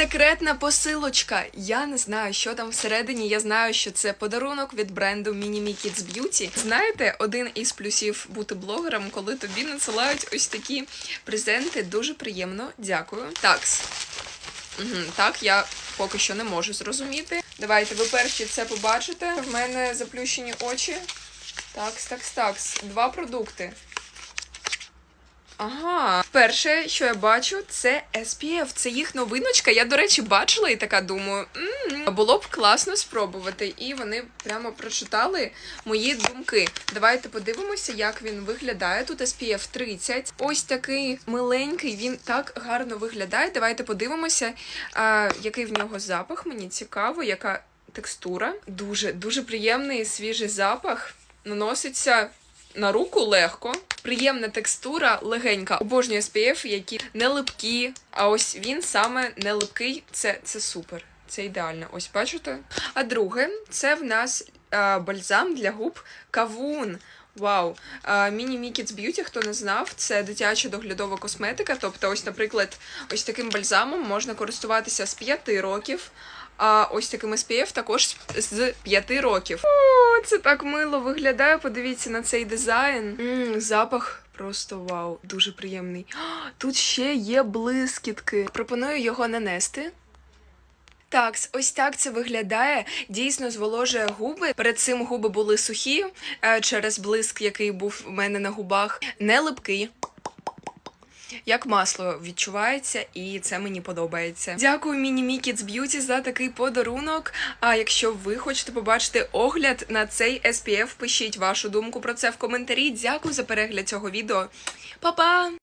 Секретна посилочка. Я не знаю, що там всередині. Я знаю, що це подарунок від бренду Mini Me Kids Beauty. Знаєте, один із плюсів бути блогером, коли тобі надсилають ось такі презенти. Дуже приємно. Дякую. Такс. Угу, так, я поки що не можу зрозуміти. Давайте ви перші це побачите. В мене заплющені очі. Такс, такс, такс. Два продукти. Ага, перше, що я бачу, це SPF. Це їх новиночка. Я, до речі, бачила і така думаю, було б класно спробувати. І вони прямо прочитали мої думки. Давайте подивимося, як він виглядає. Тут SPF 30. Ось такий миленький, він так гарно виглядає. Давайте подивимося, який в нього запах. Мені цікаво, яка текстура. Дуже дуже приємний свіжий запах. Наноситься на руку легко. Приємна текстура, легенька. Обожнюю SPF, які не липкі. А ось він саме не липкий. Це, це супер. Це ідеально. Ось бачите? А друге, це в нас а, бальзам для губ кавун. Вау! Міні Kids Beauty, хто не знав, це дитяча доглядова косметика. Тобто, ось, наприклад, ось таким бальзамом можна користуватися з 5 років. А ось таким SPF також з 5 років. О, це так мило виглядає. Подивіться на цей дизайн. м запах просто вау, дуже приємний. Тут ще є блискітки. Пропоную його нанести. Так, ось так це виглядає. Дійсно зволожує губи. Перед цим губи були сухі е, через блиск, який був у мене на губах. Не липкий. Як масло відчувається, і це мені подобається. Дякую Міні Kids Beauty за такий подарунок. А якщо ви хочете побачити огляд на цей SPF, пишіть вашу думку про це в коментарі. Дякую за перегляд цього відео. Па-па!